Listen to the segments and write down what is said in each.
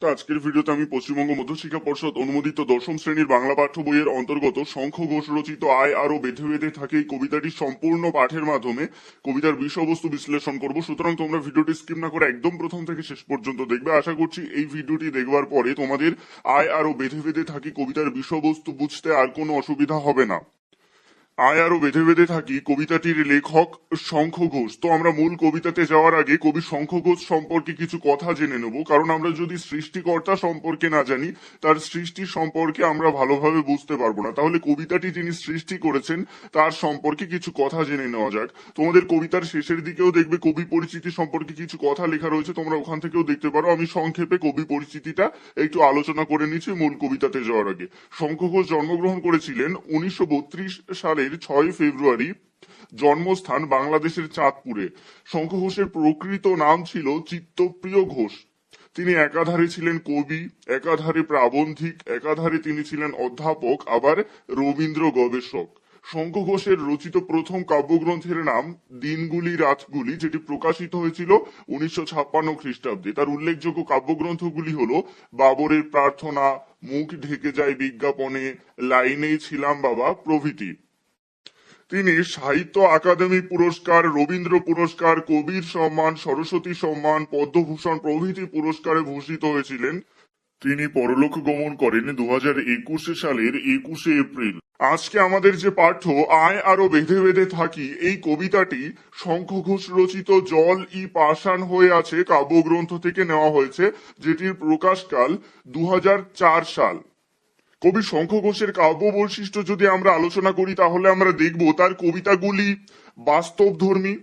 তো আজকের ভিডিওতে আমি পশ্চিমবঙ্গ মধ্যশিক্ষা পর্ষদ অনুমোদিত দশম শ্রেণির বাংলা পাঠ্য বইয়ের অন্তর্গত শঙ্খ ঘোষ রচিত আয় আরও বেঁধে বেঁধে থাকে এই কবিতাটি সম্পূর্ণ পাঠের মাধ্যমে। কবিতার বিষয়বস্তু বিশ্লেষণ করব। সুতরাং তোমরা ভিডিওটি স্কিপ না করে একদম প্রথম থেকে শেষ পর্যন্ত দেখবে। আশা করছি এই ভিডিওটি দেখবার পরে তোমাদের আয় আরও বেঁধে বেঁধে থাকি। কবিতার বিষয়বস্তু বুঝতে আর কোনো অসুবিধা হবে না। আয় আরও বেঁধে বেঁধে থাকি। কবিতাটির লেখক শঙ্খ ঘোষ। তো আমরা মূল কবিতাতে যাওয়ার আগে কবি শঙ্খ ঘোষ সম্পর্কে কিছু কথা জেনে নেব। কারণ আমরা যদি সৃষ্টিকর্তা সম্পর্কে না জানি, তার সৃষ্টি সম্পর্কে আমরা ভালোভাবে বুঝতে পারব না। তাহলে কবিতাটি যিনি সৃষ্টি করেছেন, তার সম্পর্কে কিছু কথা জেনে নেওয়া যাক। তোমাদের কবিতার শেষের দিকেও দেখবে কবি পরিচিতি সম্পর্কে কিছু কথা লেখা রয়েছে। তোমরা ওখান থেকেও দেখতে পারো। আমি সংক্ষেপে কবি পরিচিতিটা একটু আলোচনা করে নিচ্ছি মূল কবিতাতে যাওয়ার আগে। শঙ্খ ঘোষ জন্মগ্রহণ করেছিলেন উনিশশো বত্রিশ সালের ছয় ফেব্রুয়ারি জন্মস্থান বাংলাদেশের চাঁদপুরে। শঙ্খ ঘোষের প্রকৃত নাম ছিল চিত্তপ্রিয় ঘোষ। তিনি একাধারে ছিলেন কবি, একাধারে প্রাবন্ধিক, একাধারে তিনি ছিলেন অধ্যাপক, আবার রবীন্দ্র গবেষক। শঙ্খ ঘোষের রচিত প্রথম কাব্যগ্রন্থের নাম দিনগুলি, রাতগুলি, যেটি প্রকাশিত হয়েছিল উনিশশো ছাপ্পান্ন খ্রিস্টাব্দে। তার উল্লেখযোগ্য কাব্যগ্রন্থগুলি হল বাবরের প্রার্থনা, মুখ ঢেকে যায় বিজ্ঞাপনে, লাইনেই ছিলাম বাবা প্রভৃতি। তিনি সাহিত্য আকাদেমি পুরস্কার, রবীন্দ্র পুরস্কার, কবির সম্মান, সরস্বতী সম্মান, পদ্মভূষণ প্রভৃতি পুরস্কারে ভূষিত হয়েছিলেন। তিনি পরলোক গমন করেন দু হাজার একুশে সালের একুশে এপ্রিল। আজকে আমাদের যে পাঠ্য, আয় আরও বেঁধে বেঁধে থাকি, এই কবিতাটি শঙ্খ ঘোষ রচিত জল ই পাষাণ হয়ে আছে কাব্যগ্রন্থ থেকে নেওয়া হয়েছে, যেটির প্রকাশকাল দু হাজার চার সাল। কবি শঙ্খ ঘোষের কাব্য বৈশিষ্ট্য যদি আমরা আলোচনা করি, তাহলে আমরা দেখব তার কবিতাগুলি বাস্তবধর্মী।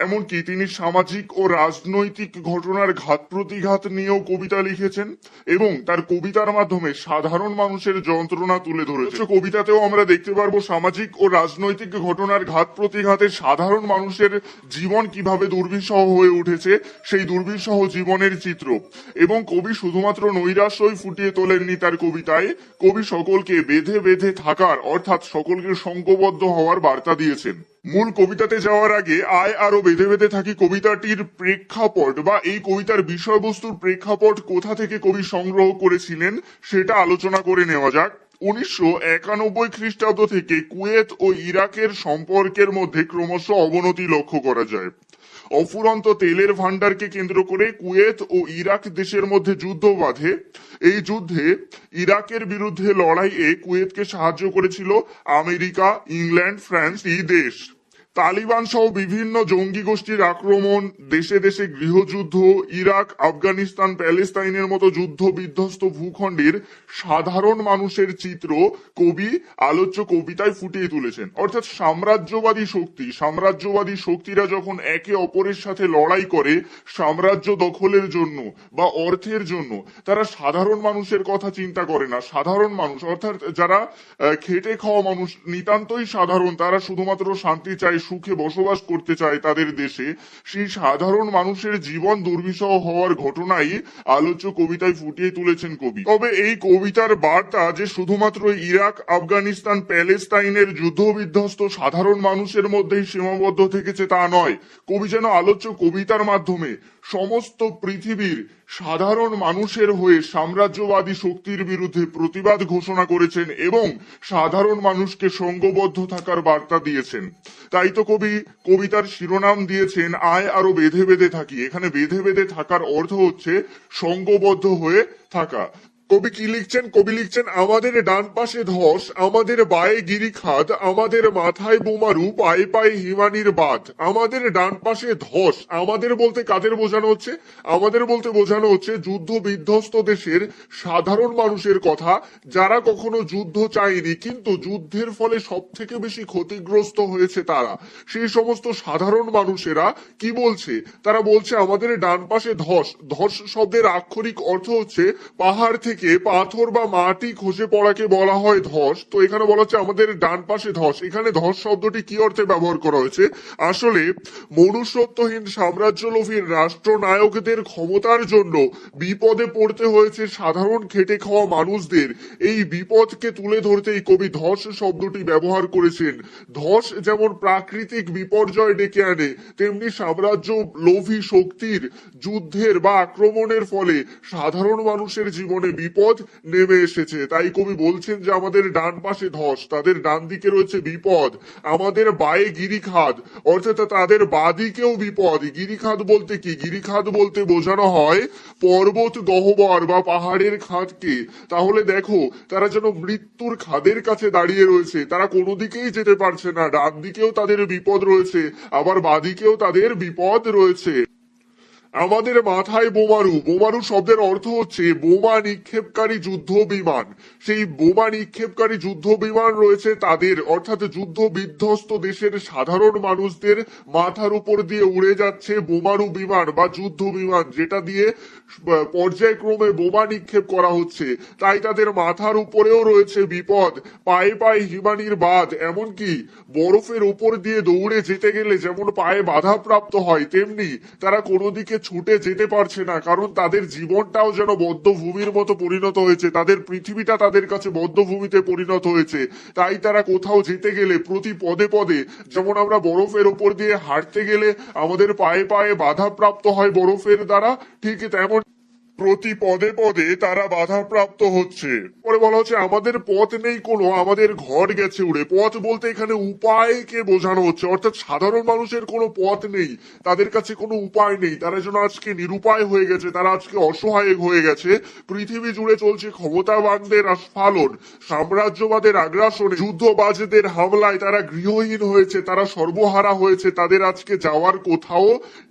এমনকি তিনি সামাজিক ও রাজনৈতিক ঘটনার ঘাত প্রতিঘাত নিয়েও কবিতা লিখেছেন এবং তার কবিতার মাধ্যমে সাধারণ মানুষের যন্ত্রণা তুলে ধরেছে কবিতাতেও আমরা দেখতে পারব সামাজিক ও রাজনৈতিক ঘটনার ঘাত প্রতিঘাতে সাধারণ মানুষের জীবন কীভাবে দুর্বিষহ হয়ে উঠেছে, সেই দুর্বিষহ জীবনের চিত্র। এবং কবি শুধুমাত্র নৈরাশ্যই ফুটিয়ে তোলেননি তার কবিতায়, কবি সকলকে বেঁধে বেঁধে থাকার অর্থাৎ সকলকে সংঘবদ্ধ হওয়ার বার্তা দিয়েছেন। মূল কবিতাতে যাওয়ার আগে আয় আরও বেঁধে বেঁধে থাকি কবিতাটির প্রেক্ষাপট বা এই কবিতার বিষয়বস্তুর প্রেক্ষাপট কোথা থেকে কবি সংগ্রহ করেছিলেন সেটা আলোচনা করে নেওয়া যাক। উনিশশো একানব্বই খ্রিস্টাব্দ থেকে কুয়েত ও ইরাকের সম্পর্কের মধ্যে ক্রমশ অবনতি লক্ষ্য করা যায়। অফুরন্ত তেলের ভান্ডারকে কেন্দ্র করে কুয়েত ও ইরাক দেশের মধ্যে যুদ্ধ বাঁধে। এই যুদ্ধে ইরাকের বিরুদ্ধে লড়াইয়ে কুয়েতকে সাহায্য করেছিল আমেরিকা, ইংল্যান্ড, ফ্রান্স, এই দেশ। তালিবান সহ বিভিন্ন জঙ্গি গোষ্ঠীর আক্রমণ, দেশে দেশে গৃহযুদ্ধ, ইরাক, আফগানিস্তান, প্যালেস্তাইনের মতো যুদ্ধ বিধ্বস্ত ভূখণ্ডের সাধারণ মানুষের চিত্র কবি, আলোচ্য কবিতায় ফুটিয়ে তুলেছেন। অর্থাৎ সাম্রাজ্যবাদী শক্তি, সাম্রাজ্যবাদী শক্তিরা যখন একে অপরের সাথে লড়াই করে সাম্রাজ্য দখলের জন্য বা অর্থের জন্য, তারা সাধারণ মানুষের কথা চিন্তা করে না। সাধারণ মানুষ, অর্থাৎ যারা খেটে খাওয়া মানুষ, নিতান্তই সাধারণ, তারা শুধুমাত্র শান্তি চায় সুখে বসবাস করতে চায় তাদের দেশে, সেই সাধারণ মানুষের জীবন দুর্বিষহ হওয়ার ঘটনাই আলোচ্য কবিতায় ফুটিয়ে তুলেছেন কবি। তবে এই কবিতার বার্তা যে শুধুমাত্র ইরাক, আফগানিস্তান, প্যালেস্তাইনের যুদ্ধ বিধ্বস্ত সাধারণ মানুষের মধ্যেই সীমাবদ্ধ থেকেছে তা নয়। কবি যেন আলোচ্য কবিতার মাধ্যমে সমস্ত পৃথিবীর সাধারণ মানুষের হয়ে সাম্রাজ্যবাদী শক্তির বিরুদ্ধে প্রতিবাদ ঘোষণা করেছেন এবং সাধারণ মানুষকে সঙ্গবদ্ধ থাকার বার্তা দিয়েছেন। তাই তো কবি, কবিতার শিরোনাম দিয়েছেন, আয় আরও বেঁধে বেঁধে থাকি। এখানে বেঁধে বেঁধে থাকার অর্থ হচ্ছে সঙ্গবদ্ধ হয়ে থাকা। কবি কি লিখছেন? কবি লিখছেন, আমাদের ডান পাশে ধস, আমাদের বায়ে গিরিখাদ আমাদের মাথায় বোমারু পায়ে পায়ে হিমানির বাদ আমাদের ডান পাশে ধস, আমাদের বলতে কাদের বোঝানো হচ্ছে? আমাদের বলতে বোঝানো হচ্ছে যুদ্ধ বিধ্বস্ত দেশের সাধারণ মানুষের কথা, যারা কখনো যুদ্ধ চায়নি, কিন্তু যুদ্ধের ফলে সব থেকে বেশি ক্ষতিগ্রস্ত হয়েছে তারা। সেই সমস্ত সাধারণ মানুষেরা কি বলছে? তারা বলছে, আমাদের ডান পাশে ধস। ধস শব্দের আক্ষরিক অর্থ হচ্ছে পাহাড় থেকে থেকে পাথর বা মাটি খসে পড়াকে বলা হয় ধস। তো এখানে বলা হচ্ছে আমাদের ডান পাশে ধস। এখানে ধস শব্দটি কি অর্থে ব্যবহার করা হয়েছে? আসলে মনুষ্যত্বহীন সাম্রাজ্যলোভীর রাষ্ট্রনায়কদের ক্ষমতার জন্য বিপদে পড়তে হয়েছে সাধারণ খেটে খাওয়া মানুষদের। এই বিপদকে তুলে ধরতেই কবি ধস শব্দটি ব্যবহার করেছেন। ধস যেমন প্রাকৃতিক বিপর্যয় ডেকে আনে, তেমনি সাম্রাজ্য লোভী শক্তির যুদ্ধের বা আক্রমণের ফলে সাধারণ মানুষের জীবনে বিপদ নেমে এসেছে। তাই কবি বলছেন যে, আমাদের ডান পাশে ধস, তাদের ডান দিকে রয়েছে বিপদ, আমাদের বায়ে গিরিখাদ অর্থাৎ তাদের বাদিকেও বিপদ। গিরিখাদ বলতে কি? গিরিখাদ বলতে বোঝানো হয় পর্বত গহ্বর বা পাহাড়ের খাদকে তাহলে দেখো, তারা যেন মৃত্যুর খাদের কাছে দাঁড়িয়ে রয়েছে। তারা কোনো দিকেই যেতে পারছে না। ডান দিকেও তাদের বিপদ রয়েছে, আবার বাদিকেও তাদের বিপদ রয়েছে। আমাদের মাথায় বোমারু। বোমারু শব্দের অর্থ হচ্ছে বোমা নিক্ষেপকারী যুদ্ধ বিমান। সেই বোমা নিক্ষেপকারী যুদ্ধ বিমান রয়েছে তাদের। অর্থাৎ যুদ্ধ বিধ্বস্ত দেশের সাধারণ মানুষদের মাথার উপর দিয়ে উড়ে যাচ্ছে বোমারু বিমান বা যুদ্ধ বিমান, যেটা দিয়ে পর্যায়ক্রমে বোমা নিক্ষেপ করা হচ্ছে। তাই তাদের মাথার উপরেও রয়েছে বিপদ। পায়ে পায়ে হিমানির বাঁধ। এমনকি বরফের উপর দিয়ে দৌড়ে যেতে গেলে যেমন পায়ে বাধাপ্রাপ্ত হয়, তেমনি তারা কোনো দিকে ছুটে যেতে পারছে না, কারণ তাদের জীবনটাও যেন বদ্ধভূমির মতো পরিণত হয়েছে, তাদের পৃথিবীটা তাদের কাছে বদ্ধভূমিতে পরিণত হয়েছে, তাই তারা কোথাও যেতে গেলে, প্রতি পদে পদে, যেমন আমরা বরফের ওপর দিয়ে হাঁটতে গেলে আমাদের পায়ে পায়ে বাধাপ্রাপ্ত হয় বরফের দ্বারা, ঠিক তেমন প্রতি পদে পদে তারা বাধাপ্রাপ্ত হচ্ছে। পরে বলা হচ্ছে, আমাদের পথ নেই কোনো, আমাদের ঘর গেছে উড়ে। পথ বলতে এখানে উপায়কে বোঝানো হচ্ছে। অর্থাৎ সাধারণ মানুষের কোনো পথ নেই, তাদের কাছে কোনো উপায় নেই। তারা যেন আজকে নিরুপায় হয়ে গেছে, তারা আজকে অসহায় হয়ে গেছে। পৃথিবী জুড়ে চলছে ক্ষমতাবানদের আস্ফালন, সাম্রাজ্যবাদের আগ্রাসনে, যুদ্ধবাজদের হামলায় তারা গৃহহীন হয়েছে, তারা সর্বহারা হয়েছে, তাদের আজকে যাওয়ার কোথাও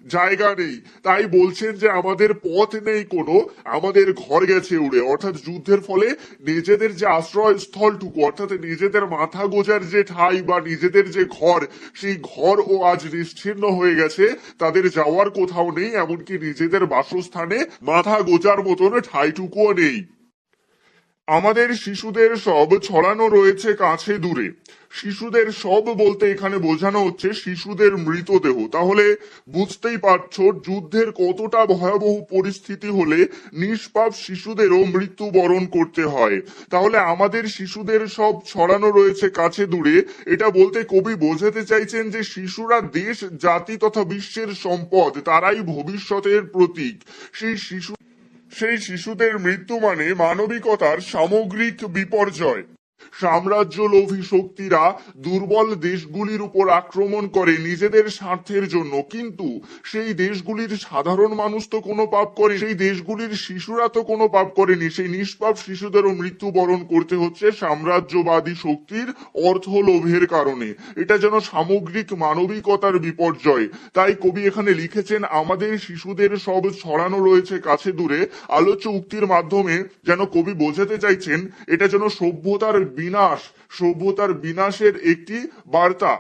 জায়গা নেই। তাই বলছেন যে, আমাদের পথ নেই কোনো আমাদের ঘর গেছে উড়ে। অর্থাৎ যুদ্ধের ফলে নিজেদের যে আশ্রয়স্থলটুকু, অর্থাৎ নিজেদের মাথা গোজার যে ঠাই বা নিজেদের যে ঘর, সেই ঘর ও আজ নিশ্চিন্ন হয়ে গেছে। তাদের যাওয়ার কোথাও নেই, এমনকি নিজেদের বাসস্থানে মাথা গোজার মতন ঠাইটুকুও নেই। আমাদের শিশুদের সব ছড়ানো রয়েছে কাছে দূরে। শিশুদের সব বলতে এখানে বোঝানো হচ্ছে শিশুদের মৃতদেহ। তাহলে বুঝতেই পারছ যুদ্ধের কতটা ভয়াবহ পরিস্থিতি হলে নিষ্পাপ শিশুদেরও মৃত্যুবরণ করতে হয়। তাহলে আমাদের শিশুদের সব ছড়ানো রয়েছে কাছে দূরে। এটা বলতে কবি বোঝাতে চাইছেন যে শিশুরা দেশ, জাতি তথা বিশ্বের সম্পদ, তারাই ভবিষ্যতের প্রতীক। সেই শিশু সেই শিশুদের মৃত্যু মানে মানবিকতার সামগ্রিক বিপর্যয়। সাম্রাজ্য লোভী শক্তিরা দুর্বল দেশগুলির উপর আক্রমণ করে নিজেদের স্বার্থের জন্য। কিন্তু সেই দেশগুলির সাধারণ মানুষ তো কোনো পাপ করে সেই দেশগুলির শিশুরা তো কোনো পাপ করেনি। সেই নিষ্পাপ শিশুদেরও মৃত্যুবরণ করতে হচ্ছে সাম্রাজ্যবাদী শক্তির অর্থ লোভের কারণে। এটা যেন সামগ্রিক মানবিকতার বিপর্যয়। তাই কবি এখানে লিখেছেন, আমাদের শিশুদের সব ছড়ানো রয়েছে কাছে দূরে। আলোচ্য উক্তির মাধ্যমে যেন কবি বোঝাতে চাইছেন, এটা যেন সভ্যতার বিনাশ সভ্যতার বিনাশের একটি বার্তা।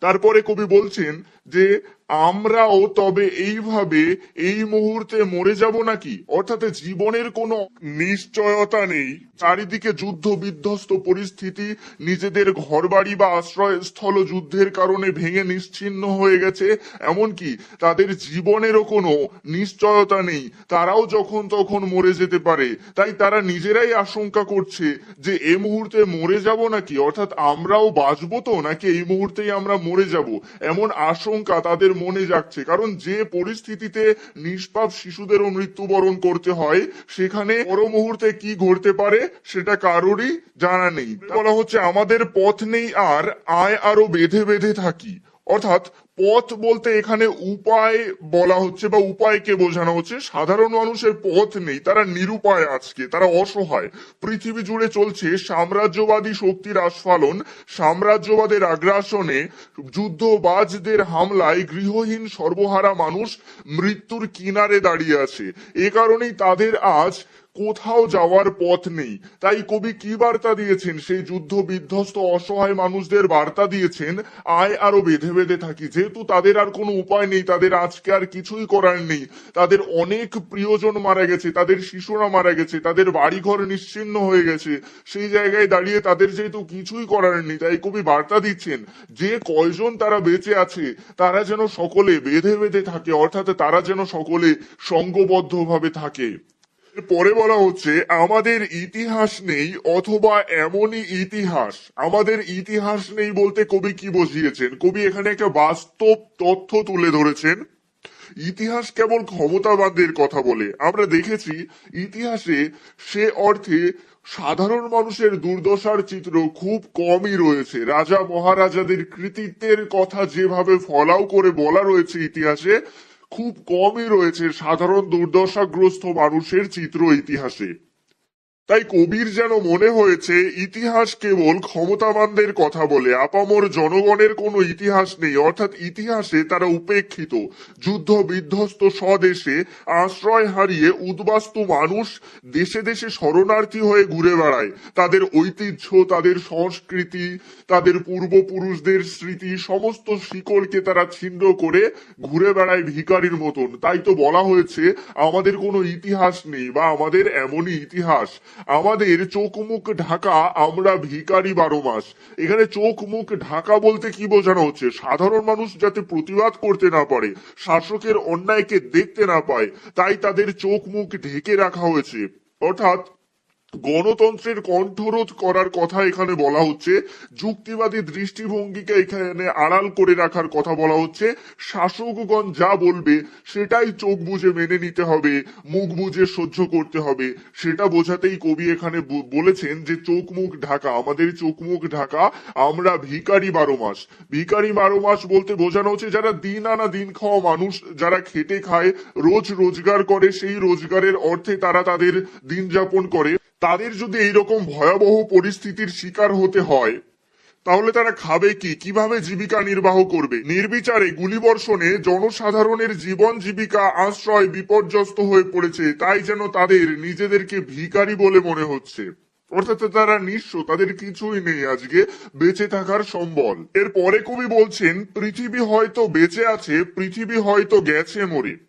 তারপরে কবি বলছেন যে আমরাও তবে এইভাবে এই মুহূর্তে মরে যাব নাকি? অর্থাৎ জীবনের কোনো নিশ্চয়তা নেই। চারিদিকে যুদ্ধ বিধ্বস্ত পরিস্থিতি, নিজেদের ঘরবাড়ি বা আশ্রয়স্থল যুদ্ধের কারণে ভেঙে নিশ্চিহ্ন হয়ে গেছে। এমনকি তাদের জীবনেরও কোনো নিশ্চয়তা নেই। তারাও যখন তখন মরে যেতে পারে। তাই তারা নিজেরাই আশঙ্কা করছে যে এ মুহূর্তে মরে যাব নাকি? অর্থাৎ আমরাও বাঁচবো তো? নাকি এই মুহূর্তেই আমরা মরে যাব? এমন আশঙ্কা তাদের মনে যাচ্ছে। কারণ যে পরিস্থিতিতে নিষ্পাপ শিশুদেরও মৃত্যুবরণ করতে হয়, সেখানে পর মুহূর্তে কি ঘটতে পারে সেটা কারোরই জানা নেই। বলা হচ্ছে, আমাদের পথ নেই আর আয় আরও বেঁধে বেঁধে থাকি। অর্থাৎ পথ বলতে এখানে উপায় বলা হচ্ছে বা উপায়কে বোঝানো হচ্ছে। সাধারণ মানুষের পথ নেই, তারা নিরুপায় আজকে, তারা অসহায়। পৃথিবী জুড়ে চলছে সাম্রাজ্যবাদী শক্তির আস্ফালন। সাম্রাজ্যবাদের আগ্রাসনে যুদ্ধবাজদের হামলায় গৃহহীন সর্বহারা মানুষ মৃত্যুর কিনারে দাঁড়িয়ে আছে। এ কারণেই তাদের আজ কোথাও যাওয়ার পথ নেই। তাই কবি কি বার্তা দিয়েছেন? সেই যুদ্ধ বিধ্বস্ত, অসহায় মানুষদের বার্তা দিয়েছেন। আয় আরও বেঁধে বেঁধে থাকি। যেহেতু তাদের আর কোনো উপায় নেই, তাদের আজকে আর কিছুই করার নেই। তাদের অনেক প্রিয়জন মারা গেছে, তাদের শিশুরা মারা গেছে, তাদের বাড়িঘর নিশ্চিন্ন হয়ে গেছে। সেই জায়গায় দাঁড়িয়ে তাদের যেহেতু কিছুই করার নেই, তাই কবি বার্তা দিচ্ছেন, যে কয়জন তারা বেঁচে আছে, তারা যেন সকলে বেঁধে বেঁধে থাকে, অর্থাৎ তারা যেন সকলে সঙ্গবদ্ধভাবে থাকে। পরে বলা হচ্ছে, আমাদের ইতিহাস নেই অথবা এমনই ইতিহাস। আমাদের ইতিহাস নেই বলতে কবি কি বুঝিয়েছেন? কবি এখানে একটা বাস্তব তথ্য তুলে ধরেছেন। ইতিহাস কেবল ক্ষমতাবানদের কথা বলে। আমরা দেখেছি, ইতিহাসে সে অর্থে সাধারণ মানুষের দুর্দশার চিত্র খুব কমই রয়েছে। রাজা মহারাজাদের কৃতিত্বের কথা যেভাবে ফলাও করে বলা রয়েছে ইতিহাসে খুব কমই রয়েছে সাধারণ দুর্দশাগ্রস্ত মানুষের চিত্র ইতিহাসে। তাই কবির যেন মনে হয়েছে, ইতিহাস কেবল ক্ষমতাবানদের কথা বলে, আপামর জনগণের কোনো ইতিহাস নেই, অর্থাৎ ইতিহাসে তারা উপেক্ষিত। যুদ্ধ বিধ্বস্ত স্বদেশে আশ্রয় হারিয়ে উদ্বাস্তু মানুষ দেশে দেশে শরণার্থী হয়ে ঘুরে বেড়ায়। তাদের ঐতিহ্য, তাদের সংস্কৃতি, তাদের পূর্বপুরুষদের স্মৃতি, সমস্ত শিকড়কে তারা ছিন্ন করে ঘুরে বেড়ায় ভিখারির মতন। তাই তো বলা হয়েছে, আমাদের কোনো ইতিহাস নেই বা আমাদের এমনই ইতিহাস। আমাদের চোখ মুখ ঢাকা, আমরা ভিকারি বারো মাস। এখানে চোখ মুখ ঢাকা বলতে কি বোঝানো হচ্ছে? সাধারণ মানুষ যাতে প্রতিবাদ করতে না পারে, শাসকের অন্যায়কে দেখতে না পায়, তাই তাদের চোখ মুখ ঢেকে রাখা হয়েছে। অর্থাৎ গণতন্ত্রের কণ্ঠরোধ করার কথা এখানে বলা হচ্ছে। যুক্তিবাদী দৃষ্টিভঙ্গিকে এখানে আড়াল করে রাখার কথা বলা হচ্ছে। শাসকগণ যা বলবে, সেটাই চোখ বুঝে মেনে নিতে হবে, মুখ বুঝে সহ্য করতে হবে। সেটা বোঝাতেই কবি এখানে বলেছেন যে চোখ মুখ ঢাকা, আমাদের চোখ মুখ ঢাকা, আমরা ভিখারি বারো মাস। ভিখারি বারো মাস বলতে বোঝানো হচ্ছে যারা দিন আনা দিন খাওয়া মানুষ, যারা খেটে খায়, রোজ রোজগার করে, সেই রোজগারের অর্থে তারা তাদের দিন যাপন করে। তাদের যদি এইরকম ভয়াবহ পরিস্থিতির শিকার হতে হয়, তাহলে তারা খাবে কি? কীভাবে জীবিকা নির্বাহ করবে? নির্বিচারে গুলিবর্ষণে জনসাধারণের জীবন জীবিকা আশ্রয় বিপর্যস্ত হয়ে পড়েছে, তাই যেন তাদের নিজেদেরকে ভিখারি বলে মনে হচ্ছে। অর্থাৎ তারা নিঃস্ব, তাদের কিছুই নেই আজকে, বেঁচে থাকার সম্বল। এর পরে কবি বলছেন, পৃথিবী হয়তো বেঁচে আছে, পৃথিবী হয়তো গেছে মরে।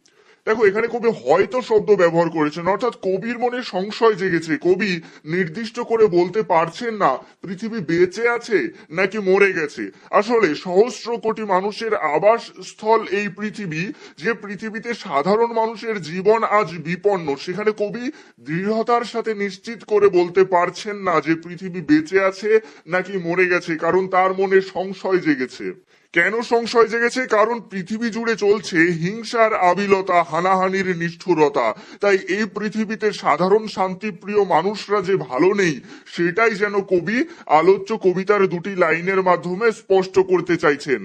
দেখো, এখানে কবি হয়তো শব্দ ব্যবহার করেছেন, অর্থাৎ কবির মনে সংশয় জেগেছে। কবি নির্দিষ্ট করে বলতে পারছেন না, পৃথিবী বেঁচে আছে নাকি মরে গেছে। আসলে সহস্র কোটি মানুষের আবাস স্থল এই পৃথিবী, যে পৃথিবীতে সাধারণ মানুষের জীবন আজ বিপন্ন, সেখানে কবি দৃঢ়তার সাথে নিশ্চিত করে বলতে পারছেন না যে পৃথিবী বেঁচে আছে নাকি মরে গেছে, কারণ তার মনে সংশয় জেগেছে। কেন সংশয় জেগেছে? কারণ পৃথিবী জুড়ে চলছে হিংসার আবিলতা, হানাহানির নিষ্ঠুরতা। তাই এই পৃথিবীতে সাধারণ শান্তিপ্রিয় মানুষরা যে ভালো নেই, সেটাই যেন কবি, আলোচ্য কবিতার দুটি লাইনের মাধ্যমে স্পষ্ট করতে চাইছেন।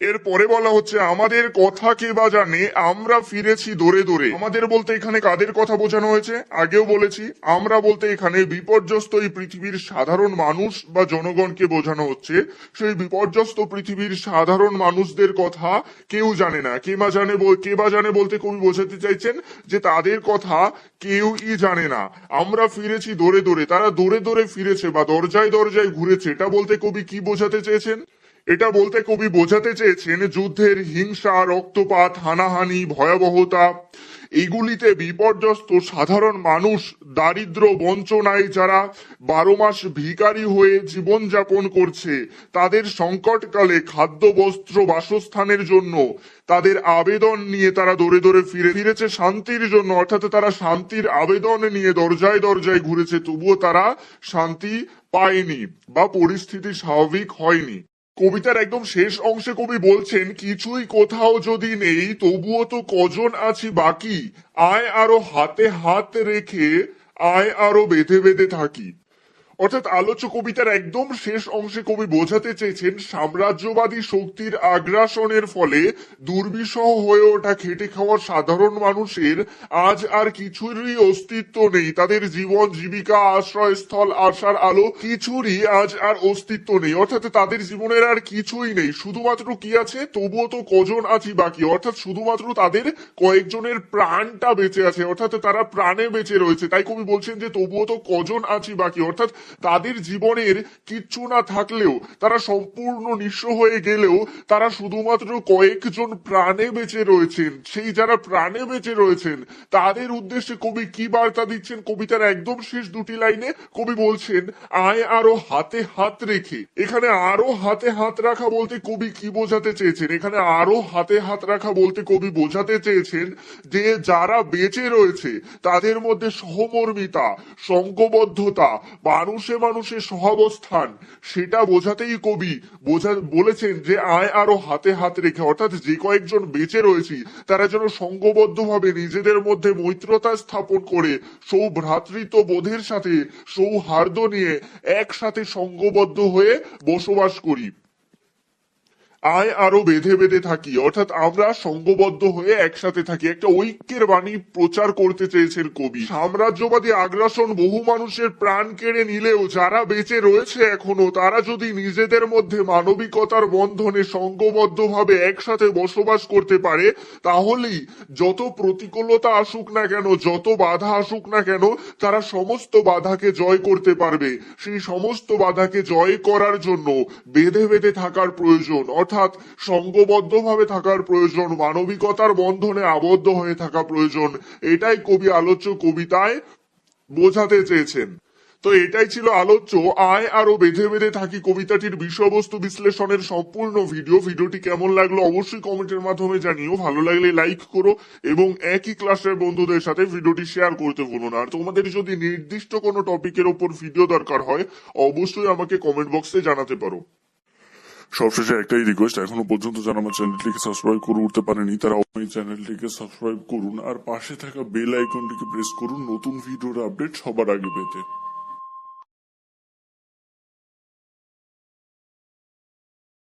এর পরে বলা হচ্ছে, আমাদের কথা কে বা জানে, আমরা ফিরেছি দৌড়ে দৌড়ে আমাদের বলতে এখানে কাদের কথা বোঝানো হয়েছে? আগেও বলেছি, আমরা বলতে এখানে বিপর্যস্ত এই পৃথিবীর সাধারণ মানুষ বা জনগণকে বোঝানো হচ্ছে। সেই বিপর্যস্ত পৃথিবীর সাধারণ মানুষদের কথা কেউ জানে না। কে বা জানে কে বা জানে বলতে কবি বোঝাতে চাইছেন যে তাদের কথা কেউই জানে না। আমরা ফিরেছি দৌড়ে দৌড়ে তারা দৌড়ে দৌড়ে ফিরেছে বা দরজায় দরজায় ঘুরেছে। এটা বলতে কবি কি বোঝাতে চেয়েছেন? এটা বলতে কবি বোঝাতে চেয়েছেন যুদ্ধের হিংসা, রক্তপাত, হানাহানি, ভয়াবহতা। এগুলিতে বিপর্যস্ত সাধারণ মানুষ, দারিদ্র বঞ্চনায় যারা বারো মাস ভিখারি হয়ে জীবনযাপন করছে, তাদের সংকটকালে খাদ্য, বস্ত্র, বাসস্থানের জন্য, তাদের আবেদন নিয়ে তারা দৌড়ে দৌড়ে ফিরে ফিরেছে শান্তির জন্য, অর্থাৎ তারা শান্তির আবেদন নিয়ে দরজায় দরজায় ঘুরেছে, তবুও তারা শান্তি পায়নি বা পরিস্থিতি স্বাভাবিক হয়নি। কবিতার একদম শেষ অংশে কবি বলছেন, কিছুই কোথাও যদি নেই, তবুও তো কজন আছি বাকি। আয় আরও হাতে হাত রেখে, আয় আরও বেঁধে বেঁধে থাকি। অর্থাৎ আলোচ্য কবিতার একদম শেষ অংশে কবি বোঝাতে চেয়েছেন, সাম্রাজ্যবাদী শক্তির আগ্রাসনের ফলে দুর্বিষহ হয়ে ওঠা খেটে খাওয়া সাধারণ মানুষের আজ আর কিছুরই অস্তিত্ব নেই। তাদের জীবন, জীবিকা, আশ্রয়স্থল, আশার আলো কিছুরই আজ আর অস্তিত্ব নেই। অর্থাৎ তাদের জীবনের আর কিছুই নেই। শুধুমাত্র কি আছে? তবুও তো কজন আছি বাকি? অর্থাৎ শুধুমাত্র তাদের কয়েকজনের প্রাণটা বেঁচে আছে। অর্থাৎ তারা প্রাণে বেঁচে রয়েছে। তাই কবি বলছেন যে, তবুও তো কজন আছি বাকি? অর্থাৎ তাদের জীবনের কিচ্ছু না থাকলেও, তারা সম্পূর্ণ নিঃস্ব হয়ে গেলেও, তারা শুধুমাত্র কয়েকজন প্রাণে বেঁচে রয়েছেন। সেই যারা প্রাণে বেঁচে রয়েছেন, তাদের উদ্দেশ্যে কবি কি বার্তা দিচ্ছেন? কবিতার একদম শেষ দুটি লাইনে কবি বলছেন, আয় আরও হাতে হাত রেখে। এখানে আরও হাতে হাত রাখা বলতে কবি কি বোঝাতে চেয়েছেন? এখানে আরও হাতে হাত রাখা বলতে কবি বোঝাতে চেয়েছেন যে, যারা বেঁচে রয়েছে, তাদের মধ্যে সহমর্মিতা সংঘবদ্ধতা মানুষে মানুষে মানুষে সহাবস্থান, সেটা বোঝাতেই কবি বোঝা, বলেছেন যে আয় আরও হাতে হাত রেখে, অর্থাৎ যে কয়েকজন বেঁচে রয়েছি, তারা যেন সংঘবদ্ধভাবে নিজেদের মধ্যে মৈত্রতা স্থাপন করে, সৌভ্রাতৃত্ব বোধের সাথে সৌহার্দ্য নিয়ে একসাথে সঙ্গবদ্ধ হয়ে বসবাস করি। আয় আরও বেঁধে বেঁধে থাকি। অর্থাৎ আমরা সংঘবদ্ধ হয়ে একসাথে থাকি। একটা ঐক্যের বাণী প্রচার করতে চেয়েছেন কবি। সাম্রাজ্যবাদী আগ্রাসন বহু মানুষের প্রাণ কেড়ে নিলেও যারা বেঁচে রয়েছে এখনও, তারা যদি নিজেদের মধ্যে মানবিকতার বন্ধনে সংঘবদ্ধভাবে একসাথে বসবাস করতে পারে, তাহলেই যত প্রতিকূলতা আসুক না কেন, যত বাধা আসুক না কেন, তারা সমস্ত বাধাকে জয় করতে পারবে। সেই সমস্ত বাধাকে জয় করার জন্য বেঁধে বেঁধে থাকার প্রয়োজন। অর্থাৎ সংঘবদ্ধভাবে থাকার প্রয়োজন, মানবিকতার বন্ধনে আবদ্ধ হয়ে থাকা প্রয়োজন। এটাই কবি আলোচ্য কবিতায় বোঝাতে চেয়েছেন। তো এটাই ছিল আলোচ্য। আয় আরও বেঁধে বেঁধে থাকি কবিতাটির বিষয়বস্তু বিশ্লেষণের সম্পূর্ণ ভিডিও। ভিডিওটি কেমন লাগল অবশ্যই কমেন্টের মাধ্যমে জানিও। ভালো লাগলে লাইক করো এবং একই ক্লাসের বন্ধুদের সাথে ভিডিওটি শেয়ার করতে ভুলো না। আর তোমাদের যদি নির্দিষ্ট কোনো টপিকের ওপর ভিডিও দরকার হয়, অবশ্যই আমাকে কমেন্ট বক্সে জানাতে পারো। সবশেষে একটাই রিকোয়েস্ট এখনও পর্যন্ত যারা আমার চ্যানেলটিকে সাবস্ক্রাইব করে উঠতে পারেনি, তারা এই চ্যানেলটিকে সাবস্ক্রাইব করুন। আর পাশে থাকা বেল আইকনটিকে প্রেস করুন, নতুন ভিডিওর আপডেট সবার আগে পেতে।